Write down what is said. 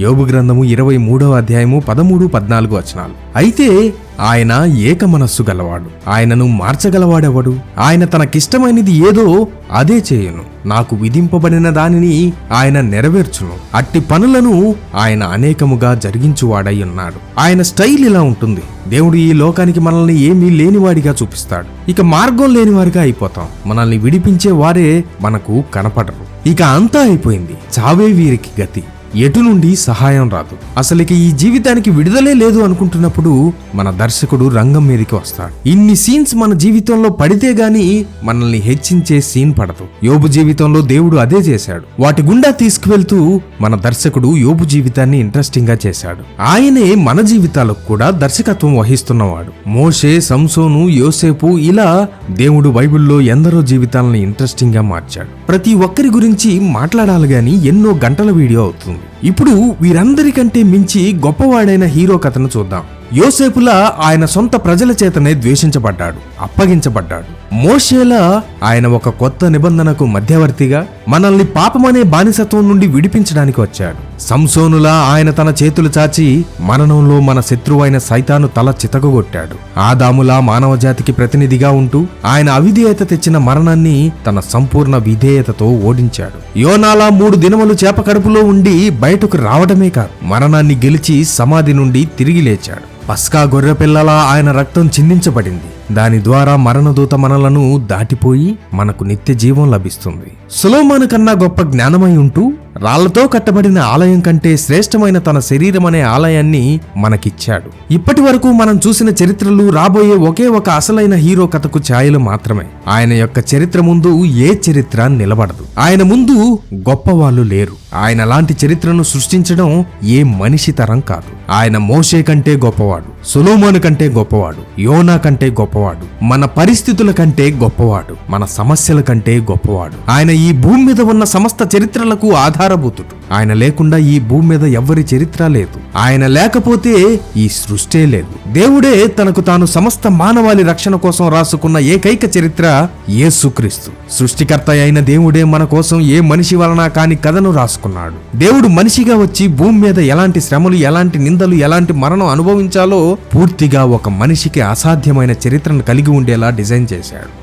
యోగు గ్రంథము ఇరవై మూడవ అధ్యాయము పదమూడు పద్నాలుగు వచనాలు. అయితే ఆయన ఏక మనస్సు గలవాడు. ఆయనను మార్చగలవాడెవడు? ఆయన తనకిష్టమైనది ఏదో అదే చేయును. నాకు విధింపబడిన దానిని ఆయన నెరవేర్చును. అట్టి పనులను ఆయన అనేకముగా జరిగించువాడై ఉన్నాడు. ఆయన స్టైల్ ఇలా ఉంటుంది. దేవుడు ఈ లోకానికి మనల్ని ఏమీ లేనివాడిగా చూపిస్తాడు. ఇక మార్గం లేనివారిగా అయిపోతాం. మనల్ని విడిపించే వారే మనకు కనపడరు. ఇక అంతా అయిపోయింది. చావే వీరికి గతి. ఎటు నుండి సహాయం రాదు. అసలుకి ఈ జీవితానికి విడుదలే లేదు అనుకుంటున్నప్పుడు మన దర్శకుడు రంగం మీదకి వస్తాడు. ఇన్ని సీన్స్ మన జీవితంలో పడితే గాని మనల్ని హెచ్చించే సీన్ పడదు. యోబు జీవితంలో దేవుడు అదే చేశాడు. వాటి గుండా తీసుకువెళ్తూ మన దర్శకుడు యోబు జీవితాన్ని ఇంట్రెస్టింగ్గా చేశాడు. ఆయనే మన జీవితాలకు కూడా దర్శకత్వం వహిస్తున్నవాడు. మోషే సంసోను యోసేపు ఇలా దేవుడు బైబిల్లో ఎందరో జీవితాలను ఇంట్రెస్టింగ్గా మార్చాడు. ప్రతి ఒక్కరి గురించి మాట్లాడాలి గాని ఎన్నో గంటల వీడియో అవుతుంది. ఇప్పుడు వీరందరికంటే మించి గొప్పవాడైన హీరో కథను చూద్దాం. యోసేపులా ఆయన సొంత ప్రజల చేతనే ద్వేషించబడ్డాడు అప్పగించబడ్డాడు. మోషేలా ఆయన ఒక కొత్త నిబంధనకు మధ్యవర్తిగా మనల్ని పాపమనే బానిసత్వం నుండి విడిపించడానికి వచ్చాడు. సంసోనులా ఆయన తన చేతులు చాచి మరణంలో మన శత్రువైన సైతాను తల చితకగొట్టాడు. ఆదాములా మానవజాతికి ప్రతినిధిగా ఉంటూ ఆయన అవిధేయత తెచ్చిన మరణాన్ని తన సంపూర్ణ విధేయతతో ఓడించాడు. యోనాలా మూడు దినములు చేప కడుపులో ఉండి బయటకు రావడమే కాదు మరణాన్ని గెలిచి సమాధి నుండి తిరిగి లేచాడు. పస్కా గొర్రెపిల్లలా ఆయన రక్తం చిందించబడింది. దాని ద్వారా మరణదూత మనలను దాటిపోయి మనకు నిత్య జీవం లభిస్తుంది. సులోమాను కన్నా గొప్ప జ్ఞానమై ఉంటూ రాళ్ళతో కట్టబడిన ఆలయం కంటే శ్రేష్టమైన తన శరీరం అనే ఆలయాన్ని మనకిచ్చాడు. ఇప్పటి వరకు మనం చూసిన చరిత్రలు రాబోయే ఒకే ఒక అసలైన హీరో కథకు ఛాయలు మాత్రమే. ఆయన యొక్క చరిత్ర ముందు ఏ చరిత్ర నిలబడదు. ఆయన ముందు గొప్పవాళ్ళు లేరు. ఆయన లాంటి చరిత్రను సృష్టించడం ఏ మనిషి తరం కాదు. ఆయన మోషే కంటే గొప్పవాడు సులోమోను కంటే గొప్పవాడు యోనా కంటే గొప్పవాడు మన పరిస్థితుల కంటే గొప్పవాడు మన సమస్యల కంటే గొప్పవాడు. ఆయన ఈ భూమి మీద ఉన్న సమస్త చరిత్రలకు ఆధారభూతుడు. ఆయన లేకుండా ఈ భూమి మీద ఎవ్వరి చరిత్ర లేదు. ఆయన లేకపోతే ఈ సృష్టే లేదు. దేవుడే తనకు తాను సమస్త మానవాళి రక్షణ కోసం రాసుకున్న ఏకైక చరిత్ర యేసుక్రీస్తు. సృష్టికర్త అయిన దేవుడే మన కోసం ఏ మనిషి వలన కాని కథను రాసుకున్నాడు. దేవుడు మనిషిగా వచ్చి భూమి మీద ఎలాంటి శ్రమలు ఎలాంటి నిందలు ఎలాంటి మరణం అనుభవించాలో పూర్తిగా ఒక మనిషికి అసాధ్యమైన చరిత్రను కలిగి ఉండేలా డిజైన్ చేశాడు.